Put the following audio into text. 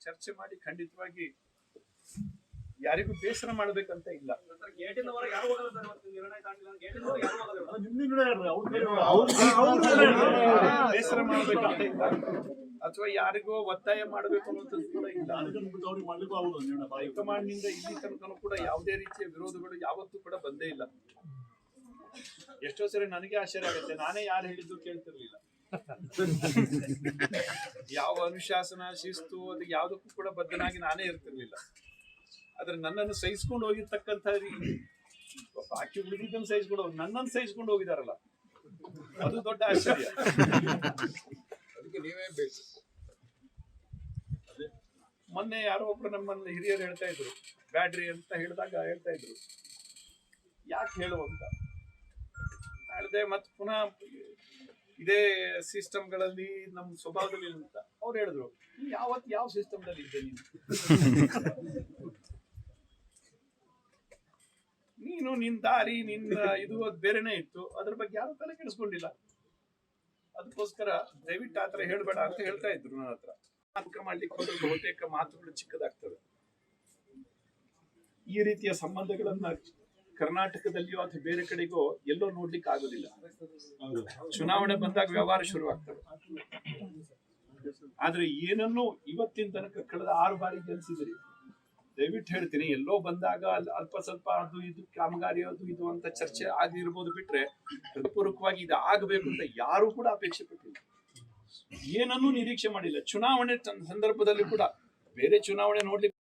ಚರ್ಚೆ ಮಾಡಿ ಖಂಡಿತವಾಗಿ ಯಾರಿಗೂ ಬೇಸರ ಮಾಡ್ಬೇಕಂತ ಇಲ್ಲ. ಬೇಸರ ಮಾಡ್ಬೇಕಂತ ಇಲ್ಲ. ಅಥವಾ ಯಾರಿಗೋ ಒತ್ತಾಯ ಮಾಡಬೇಕು ಅನ್ನೋದು ಕೂಡ ಇಲ್ಲ. ಹೈಕಮಾಂಡ್ನಿಂದ ಇಲ್ಲಿ ತನಕ ಕೂಡ ಯಾವುದೇ ರೀತಿಯ ವಿರೋಧಗಳು ಯಾವತ್ತೂ ಕೂಡ ಬಂದೇ ಇಲ್ಲ. ಎಷ್ಟೋ ಸರಿ ನನಗೆ ಆಶ್ಚರ್ಯ ಆಗುತ್ತೆ. ನಾನೇ ಯಾರು ಹೇಳಿದ್ದು ಕೇಳ್ತಿರ್ಲಿಲ್ಲ. ಯಾವ ಅನುಶಾಸನ ಶಿಸ್ತು ಅದು ಯಾವುದಕ್ಕೂ ಕೂಡ ಬದ್ಧನಾಗಿ ನಾನೇ ಇರ್ತಿರ್ಲಿಲ್ಲ. ಆದ್ರೆ ನನ್ನನ್ನು ಸಹಿಸ್ಕೊಂಡು ಹೋಗಿರ್ತಕ್ಕಂಥ ಬಾಕಿ ಉಳಿದಿದ್ದನ್ನು ಸಹಿಸ್ಕೊಂಡು ಹೋಗಿ ನನ್ನನ್ನು ಸಹಿಸ್ಕೊಂಡು ಹೋಗಿದಾರಲ್ಲ. ಅದು ದೊಡ್ಡ ಆಶ್ಚರ್ಯ. ಅದಕ್ಕೆ ನೀವೇ ಬೇಕು. ಮೊನ್ನೆ ಯಾರೋ ಒಬ್ರು ನಮ್ಮನ್ನ ಹಿರಿಯರು ಹೇಳ್ತಾ ಇದ್ರು. ಬ್ಯಾಡ್ರಿ ಅಂತ ಹೇಳಿದಾಗ ಹೇಳ್ತಾ ಇದ್ರು. ಯಾಕೆ ಹೇಳು ಹೇಳಿದೆ ಮತ್ತೆ ಪುನಃ ಇದೇ ಸಿಸ್ಟಮ್ಗಳಲ್ಲಿ ನಮ್ಮ ಸ್ವಭಾವದಲ್ಲಿ ಅಂತ ಅವ್ರು ಹೇಳಿದ್ರು. ಯಾವತ್ ಯಾವ ಸಿಸ್ಟಮ್ದಲ್ಲಿ ಇದ್ದೆ ನೀನು? ನೀನು ನಿನ್ ದಾರಿ, ನಿನ್ನ ಇದು ಅದು ಬೇರೆನೇ ಇತ್ತು. ಅದ್ರ ಬಗ್ಗೆ ಯಾರು ತಲೆ ಕೆಡಿಸ್ಕೊಂಡಿಲ್ಲ. ಅದಕ್ಕೋಸ್ಕರ ದಯವಿಟ್ಟು ಆತರ ಹೇಳ್ಬೇಡ ಅಂತ ಹೇಳ್ತಾ ಇದ್ರು ನನ್ನ ಹತ್ರ. ನಾಟಕ ಮಾಡ್ಲಿಕ್ಕೆ ಹೋದ್ರೆ ಬಹುತೇಕ ಮಾತುಗಳು ಚಿಕ್ಕದಾಗ್ತವೆ. ಈ ರೀತಿಯ ಸಂಬಂಧಗಳನ್ನ ಕರ್ನಾಟಕದಲ್ಲಿಯೋ ಅಥವಾ ಬೇರೆ ಕಡೆಗೋ ಎಲ್ಲೋ ನೋಡ್ಲಿಕ್ಕೆ ಆಗೋದಿಲ್ಲ ಚುನಾವಣೆ ಬಂದಾಗ ವ್ಯವಹಾರ ಶುರುವಾಗ್ತದೆ. ಆದ್ರೆ ಏನನ್ನು ಇವತ್ತಿನ ತನಕ ಕಳೆದ ಆರು ಬಾರಿ ಗೆಲ್ಸಿದ್ರಿ ದಯವಿಟ್ಟು ಹೇಳ್ತೀನಿ ಎಲ್ಲೋ ಬಂದಾಗ ಅಲ್ಲಿ ಅಲ್ಪ ಸ್ವಲ್ಪ ಅದು ಇದು ಕಾಮಗಾರಿ ಅದು ಇದು ಅಂತ ಚರ್ಚೆ ಆಗಿರ್ಬೋದು ಬಿಟ್ರೆ ಹೃತ್ಪೂರ್ವಕವಾಗಿ ಇದು ಆಗಬೇಕು ಅಂತ ಯಾರು ಕೂಡ ಅಪೇಕ್ಷೆ ಪಟ್ಟಿಲ್ಲ. ಏನನ್ನೂ ನಿರೀಕ್ಷೆ ಮಾಡಿಲ್ಲ. ಚುನಾವಣೆ ಸಂದರ್ಭದಲ್ಲಿ ಕೂಡ ಬೇರೆ ಚುನಾವಣೆ ನೋಡ್ಲಿಕ್ಕೆ